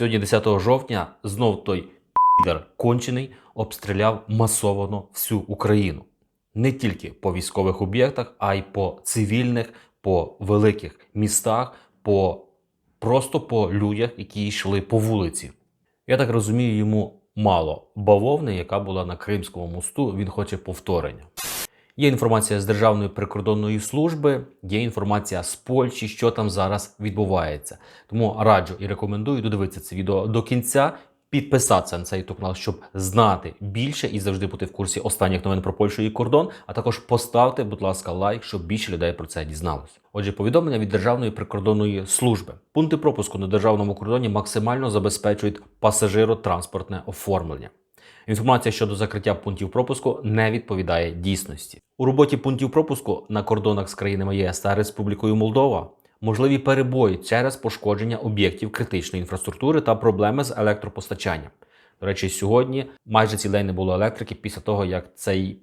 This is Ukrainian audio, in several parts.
Сьогодні, 10 жовтня, знов той підер кончений обстріляв масовано всю Україну. Не тільки по військових об'єктах, а й по цивільних, по великих містах, по просто по людях, які йшли по вулиці. Я так розумію, йому мало бавовни, яка була на Кримському мосту. Він хоче повторення. Є інформація з Державної прикордонної служби, є інформація з Польщі, що там зараз відбувається. Тому раджу і рекомендую додивитися це відео до кінця, підписатися на цей YouTube канал, щоб знати більше і завжди бути в курсі останніх новин про Польщу і кордон. А також поставте, будь ласка, лайк, щоб більше людей про це дізналося. Отже, повідомлення від Державної прикордонної служби. Пункти пропуску на державному кордоні максимально забезпечують пасажиротранспортне оформлення. Інформація щодо закриття пунктів пропуску не відповідає дійсності. У роботі пунктів пропуску на кордонах з країнами ЄС та Республікою Молдова можливі перебої через пошкодження об'єктів критичної інфраструктури та проблеми з електропостачанням. До речі, сьогодні майже цілий не було електрики після того, як цей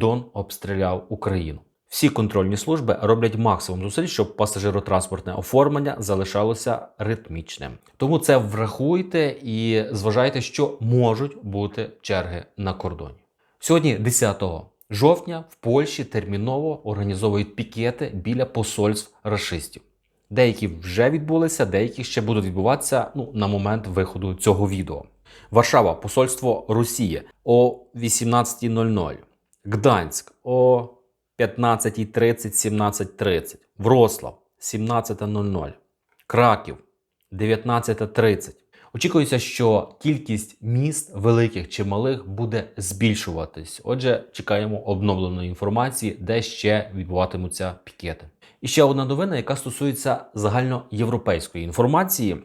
Дон обстріляв Україну. Всі контрольні служби роблять максимум зусиль, щоб пасажиротранспортне оформлення залишалося ритмічним. Тому це врахуйте і зважайте, що можуть бути черги на кордоні. Сьогодні, 10 жовтня, в Польщі терміново організовують пікети біля посольств рашистів. Деякі вже відбулися, деякі ще будуть відбуватися ну, на момент виходу цього відео. Варшава, посольство Росії о 18.00. Гданськ о 15.30, 17.30. Врослав 17.00. Краків 19.30. Очікується, що кількість міст великих чи малих буде збільшуватись. Отже, чекаємо обновленої інформації, де ще відбуватимуться пікети. І ще одна новина, яка стосується загальноєвропейської інформації.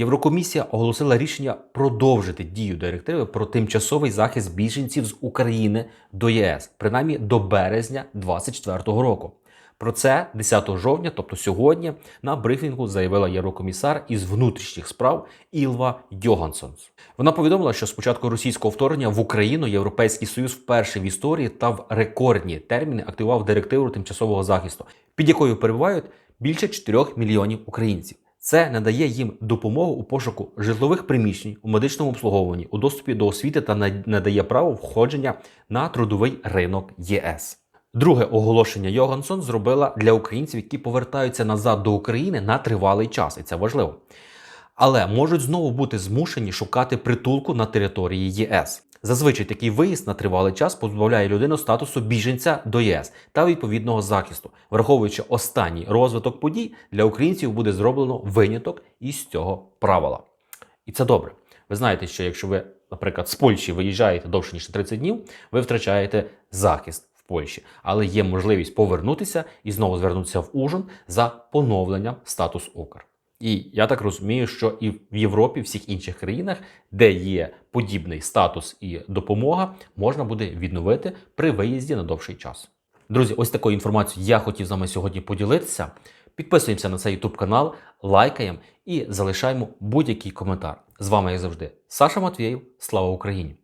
Єврокомісія оголосила рішення продовжити дію директиви про тимчасовий захист біженців з України до ЄС, принаймні до березня 2024 року. Про це 10 жовтня, тобто сьогодні, на брифінгу заявила єврокомісар із внутрішніх справ Ілва Йогансонс. Вона повідомила, що з початку російського вторгнення в Україну Європейський Союз вперше в історії та в рекордні терміни активував директиву тимчасового захисту, під якою перебувають більше 4 мільйонів українців. Це надає їм допомогу у пошуку житлових приміщень, у медичному обслуговуванні, у доступі до освіти та надає право входження на трудовий ринок ЄС. Друге оголошення Йогансон зробила для українців, які повертаються назад до України на тривалий час, і це важливо. Але можуть знову бути змушені шукати притулку на території ЄС. Зазвичай такий виїзд на тривалий час позбавляє людину статусу біженця до ЄС та відповідного захисту. Враховуючи останній розвиток подій, для українців буде зроблено виняток із цього правила. І це добре. Ви знаєте, що якщо ви, наприклад, з Польщі виїжджаєте довше ніж 30 днів, ви втрачаєте захист в Польщі, але є можливість повернутися і знову звернутися в Ужин за поновленням статус Укр. І я так розумію, що і в Європі, в всіх інших країнах, де є подібний статус і допомога, можна буде відновити при виїзді на довший час. Друзі, ось такою інформацією я хотів з вами сьогодні поділитися. Підписуємося на цей YouTube канал, лайкаємо і залишаємо будь-який коментар. З вами, як завжди, Саша Матвєєв. Слава Україні!